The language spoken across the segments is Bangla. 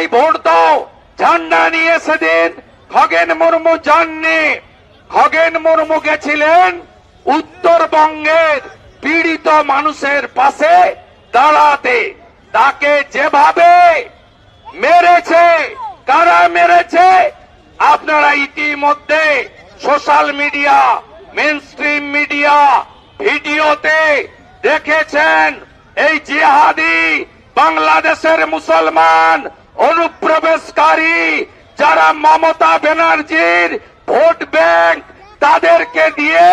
সবাই ভোট দাও। ঝান্ডা নিয়ে সেদিন খগেন মুর্মু যাননি। খগেন মুর্মু গেছিলেন উত্তরবঙ্গের পীড়িত মানুষের পাশে দাঁড়াতে। তাকে যেভাবে মেরেছে, কারা মেরেছে, আপনারা ইতিমধ্যে সোশ্যাল মিডিয়া মেন মিডিয়া ভিডিওতে দেখেছেন। এই জিহাদি বাংলাদেশের মুসলমান অনুপ্রবেশকারী যারা মমতা ব্যানার্জির ভোট ব্যাংক তাদেরকে দিয়ে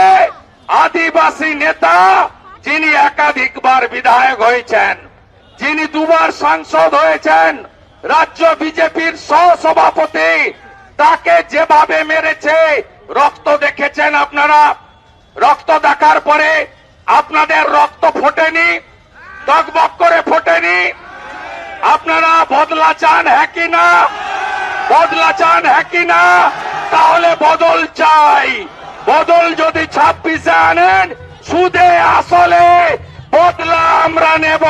আদিবাসী নেতা যিনি একাধিকবার বিধায়ক হয়েছেন, যিনি দুবার সাংসদ হয়েছেন, রাজ্য বিজেপির সহসভাপতি, তাকে যেভাবে মেরেছে, রক্ত দেখেছেন আপনারা? রক্ত দেখার পরে আপনাদের রক্ত ফোটেনি? টকবক করে ফোটেনি? বদলা চান হ্যাঁ কি না? বদলা চান হ্যাঁ কি না? তাহলে বদল চাই। বদল যদি ছাব্বিশে আনেন, সুদে আসলে বদলা আমরা নেব।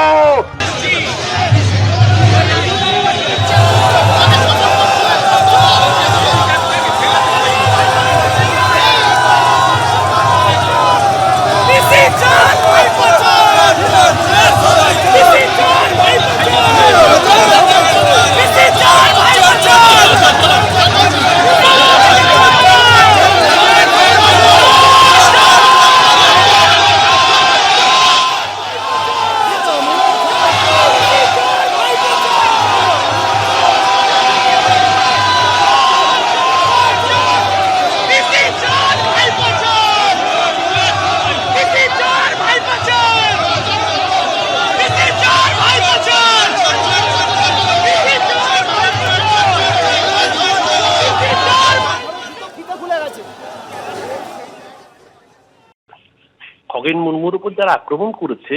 খগেন মুর্মুর উপর যারা আক্রমণ করেছে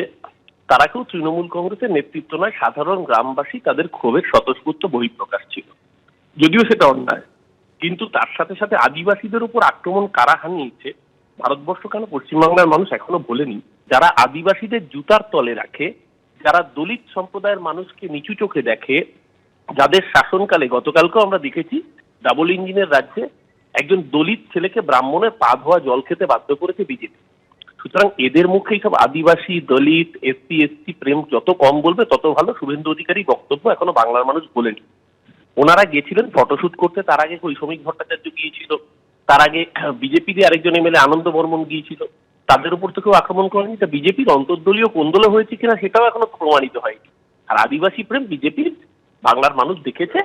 তারা কেউ তৃণমূল কংগ্রেসের নেতৃত্ব নয়, সাধারণ গ্রামবাসী তাদের ক্ষোভের স্বতঃস্ফূর্ত বহিঃপ্রকাশ ছিল। যদিও সেটা অন্যায়, কিন্তু তার সাথে সাথে আদিবাসীদের উপর আক্রমণ কারা হানিয়েছে, ভারতবর্ষ কেন পশ্চিমবাংলার মানুষ এখনও ভোলেনি? যারা আদিবাসীদের জুতার তলে রাখে, যারা দলিত সম্প্রদায়ের মানুষকে নিচু চোখে দেখে, যাদের শাসনকালে গতকালকেও আমরা দেখেছি, ডাবল ইঞ্জিনের রাজ্যে একজন দলিত ছেলেকে ব্রাহ্মণের পা ধোয়া জল খেতে বাধ্য করেছে বিজেপি। সুতরাং এদের মুখে এইসব আদিবাসী, দলিত, এসসি, এসটি, প্রেম যত কম বলবে, তত ভালো শুভেন্দু অধিকারী বক্তব্য এখনও বাংলার মানুষ বলেনি। ওনারা গেছিলেন ফটোশুট করতে, তার আগে কই শ্রমিক ভট্টাচার্য গিয়েছিল, তার আগে বিজেপি দিয়ে আরেকজন এমএলএ আনন্দ বর্মন গিয়েছিল। তাদের উপর তো কেউ আক্রমণ করেনি, তা বিজেপির অন্তর্দলীয় কোন্দলে হয়েছে কিনা সেটাও এখনও প্রমাণিত হয়নি। আর আদিবাসী প্রেম বিজেপির বাংলার মানুষ দেখেছে?